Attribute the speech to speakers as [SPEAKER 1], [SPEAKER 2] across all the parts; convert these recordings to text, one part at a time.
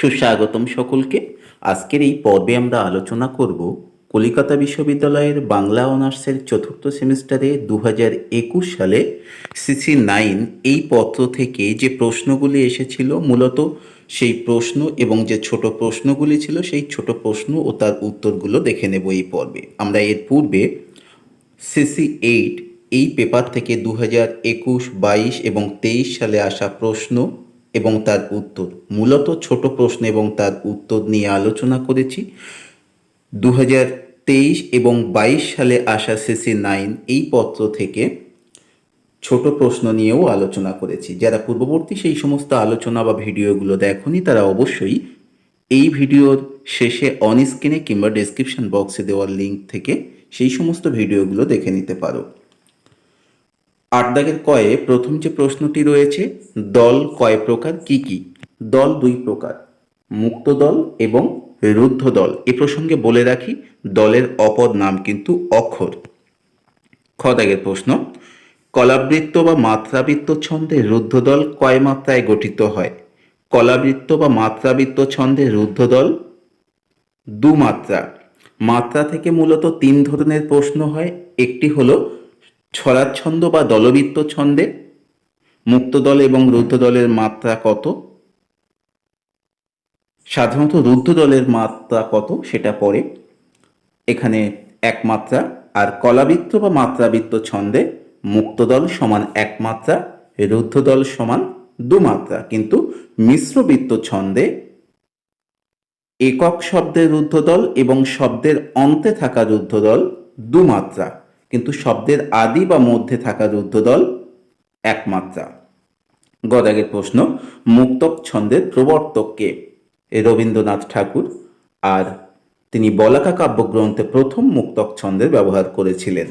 [SPEAKER 1] সুস্বাগতম সকলকে। আজকের এই পর্বে আমরা আলোচনা করব কলিকাতা বিশ্ববিদ্যালয়ের বাংলা অনার্সের চতুর্থ সেমিস্টারে দু একুশ সালে সিসি নাইন এই পত্র থেকে যে প্রশ্নগুলি এসেছিল, মূলত সেই প্রশ্ন এবং যে ছোট প্রশ্নগুলি ছিল, সেই ছোট প্রশ্ন ও তার উত্তরগুলো দেখে নেব এই পর্বে। আমরা এর পূর্বে সিসি এইট এই পেপার থেকে দু হাজার একুশ, বাইশ এবং তেইশ সালে আসা প্রশ্ন এবং তার উত্তর। মূলত ছোট প্রশ্ন এবং তার উত্তর নিয়ে আলোচনা করেছি। দু তেইশ এবং বাইশ সালে আসা সিসি নাইন এই পত্র থেকে ছোট প্রশ্ন নিয়েও আলোচনা করেছি। যারা পূর্ববর্তী সেই সমস্ত আলোচনা বা ভিডিওগুলো দেখনি, তারা অবশ্যই এই ভিডিওর শেষে অন স্ক্রিনে কিংবা ডেসক্রিপশন বক্সে দেওয়ার লিঙ্ক থেকে সেই সমস্ত ভিডিওগুলো দেখে নিতে পারো। আট দাগের কয়ে প্রথম যে প্রশ্নটি রয়েছে, দল কয় প্রকার, কি কি? দল দুই প্রকার, মুক্ত দল এবং রুদ্ধ দল। এ প্রসঙ্গে বলে রাখি, দলের অপর নাম কিন্তু অক্ষর। খ দাগের প্রশ্ন, কলাবৃত্ত বা মাত্রাবৃত্ত ছন্দে রুদ্ধ দল কয় মাত্রায় গঠিত হয়? কলাবৃত্ত বা মাত্রাবৃত্ত ছন্দে রুদ্ধ দল দু মাত্রা মাত্রা থেকে মূলত তিন ধরনের প্রশ্ন হয়। একটি হলো ছড়াচ্ছন্দ বা দলবৃত্ত ছন্দে মুক্ত দল এবং রুদ্ধ দলের মাত্রা কত? সাধারণত রুদ্ধ দলের মাত্রা কত সেটা পরে। এখানে এক মাত্রা, আর কলাবৃত্ত বা মাত্রাবৃত্ত ছন্দে মুক্ত দল সমান এক মাত্রা রুদ্ধ দল সমান দু মাত্রা। কিন্তু মিশ্রবৃত্ত ছন্দে একক শব্দের রুদ্ধদল এবং শব্দের অন্তে থাকা রুদ্ধদল দু মাত্রা। কিন্তু শব্দের আদি বা মধ্যে থাকা রুদ্ধদল এক মাত্রা গদাগের প্রশ্ন, মুক্তক ছন্দের প্রবর্তক কে? রবীন্দ্রনাথ ঠাকুর আর তিনি বলাকা কাব্যগ্রন্থে প্রথম মুক্তক ছন্দের ব্যবহার করেছিলেন।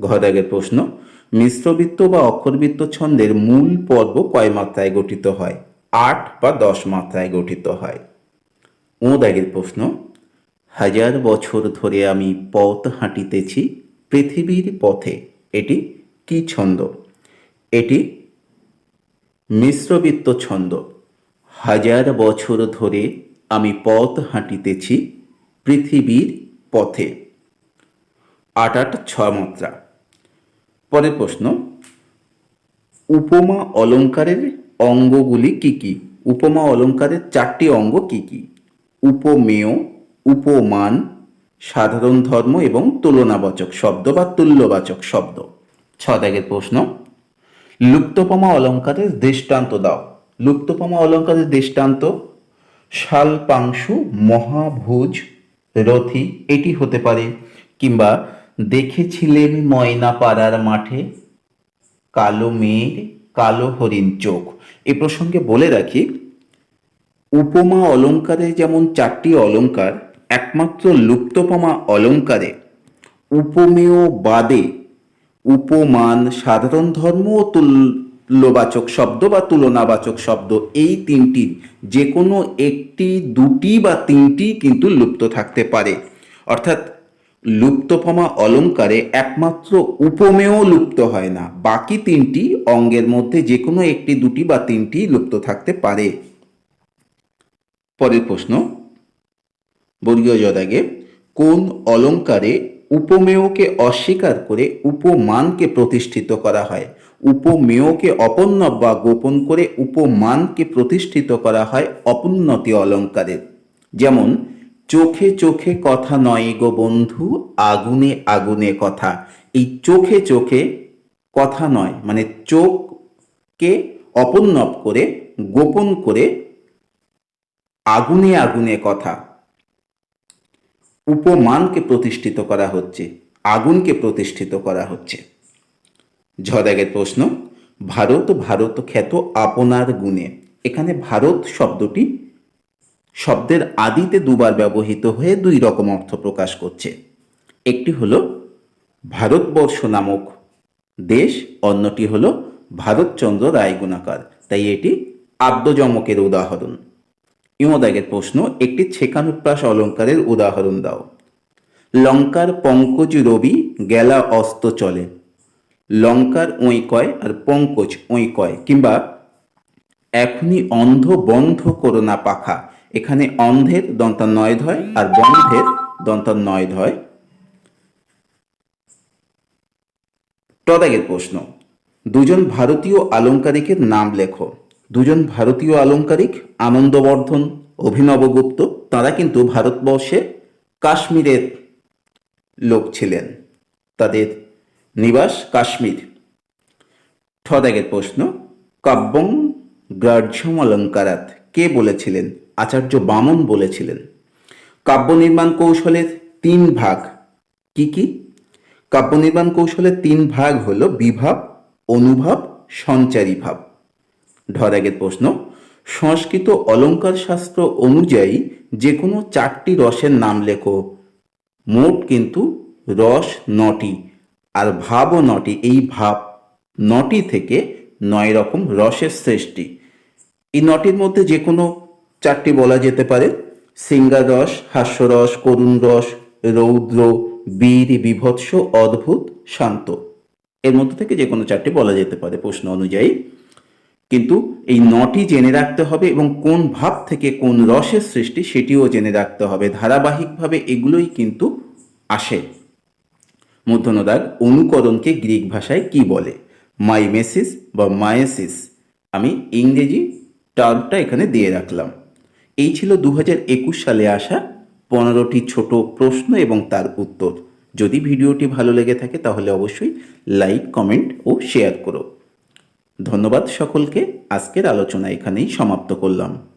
[SPEAKER 1] ঘদাগের প্রশ্ন, মিশ্রবৃত্ত বা অক্ষরবৃত্ত ছন্দের মূল পর্ব কয় মাত্রায় গঠিত হয়? আট বা দশ মাত্রায় গঠিত হয়। ও দাগের প্রশ্ন, হাজার বছর ধরে আমি পথ হাঁটিতেছি পৃথিবীর পথে এটি কি ছন্দ? এটি মিশ্রবিত্ত ছন্দ। হাজার বছর ধরে আমি পথ হাঁটিতেছি পৃথিবীর পথে। আট আট ছ মাত্রা পরের প্রশ্ন, উপমা অলংকারের অঙ্গগুলি কি কি? উপমা অলংকারের চারটি অঙ্গ কি কি? উপমেয়, উপমান সাধারণ ধর্ম এবং তুলনাবাচক শব্দ বা তুল্যবাচক শব্দ। ছ দাগের প্রশ্ন, লুপ্তপমা অলঙ্কারের দৃষ্টান্ত দাও। লুপ্তপমা অলঙ্কারের দৃষ্টান্ত শালপাংশু মহাভুজ রথি, এটি হতে পারে, কিংবা দেখেছিলেন ময়না পাড়ার মাঠে, কালো মেয়ের কালো হরিণ চোখ। এ প্রসঙ্গে বলে রাখি, উপমা অলঙ্কারে যেমন চারটি অলঙ্কার একমাত্র লুপ্তপমা অলঙ্কারে, উপমেয় বাদে, উপমান, সাধারণ ধর্ম ও তুল্যবাচক শব্দ বা তুলনাবাচক শব্দ, এই তিনটি যে কোনো একটি, দুটি বা তিনটি কিন্তু লুপ্ত থাকতে পারে। অর্থাৎ লুপ্তপমা অলঙ্কারে একমাত্র উপমেয় লুপ্ত হয় না, বাকি তিনটি অঙ্গের মধ্যে যে কোনো একটি, দুটি বা তিনটি লুপ্ত থাকতে পারে। পরের প্রশ্ন বর্গীয় জদাগে কোন অলঙ্কারে উপমেয়কে অস্বীকার করে উপমানকে প্রতিষ্ঠিত করা হয়? উপমেয়কে অপন্নব বা গোপন করে উপমানকে প্রতিষ্ঠিত করা হয় অপোন্নতি অলঙ্কারে যেমন, চোখে চোখে কথা নয় গো বন্ধু, আগুনে আগুনে কথা। এই চোখে চোখে কথা নয় মানে চোখকে অপন্নব করে, গোপন করে আগুনে আগুনে কথা। উপমানকে প্রতিষ্ঠিত করা হচ্ছে, আগুনকে প্রতিষ্ঠিত করা হচ্ছে। ঝদাগের প্রশ্ন, ভারত ভারত খ্যাত আপনার গুণে। এখানে ভারত শব্দটি শব্দের আদিতে দুবার ব্যবহৃত হয়ে দুই রকম অর্থ প্রকাশ করছে। একটি হল ভারতবর্ষ নামক দেশ, অন্যটি হল ভারতচন্দ্র রায়গুণাকার তাই এটি আদ্যজমকের উদাহরণ। ইমদাগের প্রশ্ন, একটি ছেকানুপ্রাস অলঙ্কারের উদাহরণ দাও। লঙ্কার পঙ্কজ রবি গেলা অস্ত চলে। লঙ্কার ওই কয় আর পঙ্কজ ওই কয়, কিংবা এখনই অন্ধ বন্ধ করো না পাখা। এখানে অন্ধের দন্তান্নয় ধয় আর বন্ধের দন্তান্নয় ধয় টদাগের প্রশ্ন, দুজন ভারতীয় আলঙ্কারিকের নাম লেখো। দুজন ভারতীয় আলংকারিক আনন্দবর্ধন অভিনবগুপ্ত তারা কিন্তু ভারতবর্ষে কাশ্মীরের লোক ছিলেন। তাদের নিবাস কাশ্মীর। ছদাগের প্রশ্ন, কাব্যং গ্রাহ্যম অলঙ্কারাত কে বলেছিলেন? আচার্য বামন বলেছিলেন। কাব্য নির্মাণ কৌশলের তিন ভাগ। কি কি? কাব্য নির্মাণ কৌশলের তিন ভাগ হল বিভাব, অনুভাব, সঞ্চারী ভাব। ঢরাগের প্রশ্ন, সংস্কৃত অলঙ্কার শাস্ত্র অনুযায়ী যে কোনো চারটি রসের নাম লেখো। মোট কিন্তু রস নটি আর ভাবও নটি, এই ভাব নটি থেকে নয় রকম রসের সৃষ্টি। এই নটির মধ্যে যে কোনো চারটি বলা যেতে পারে। সিঙ্গার রস হাস্যরস করুণ রস, রৌদ্র, বীর, বিভৎস, অদ্ভুত, শান্ত। এর মধ্যে থেকে যে কোনো চারটি বলা যেতে পারে প্রশ্ন অনুযায়ী। কিন্তু এই নটি জেনে রাখতে হবে এবং কোন ভাব থেকে কোন রসের সৃষ্টি সেটিও জেনে রাখতে হবে। ধারাবাহিকভাবে এগুলোই কিন্তু আসে। মধ্যনদার অনুকরণকে গ্রিক ভাষায় কি বলে? মাইমেসিস বা মায়েসিস। আমি ইংরেজি টার্মটা এখানে দিয়ে রাখলাম। এই ছিল দু সালে আসা পনেরোটি ছোট প্রশ্ন এবং তার উত্তর। যদি ভিডিওটি ভালো লেগে থাকে তাহলে অবশ্যই লাইক, কমেন্ট ও শেয়ার করো। ধন্যবাদ সকলকে। আজকের আলোচনা এখানেই সমাপ্ত করলাম।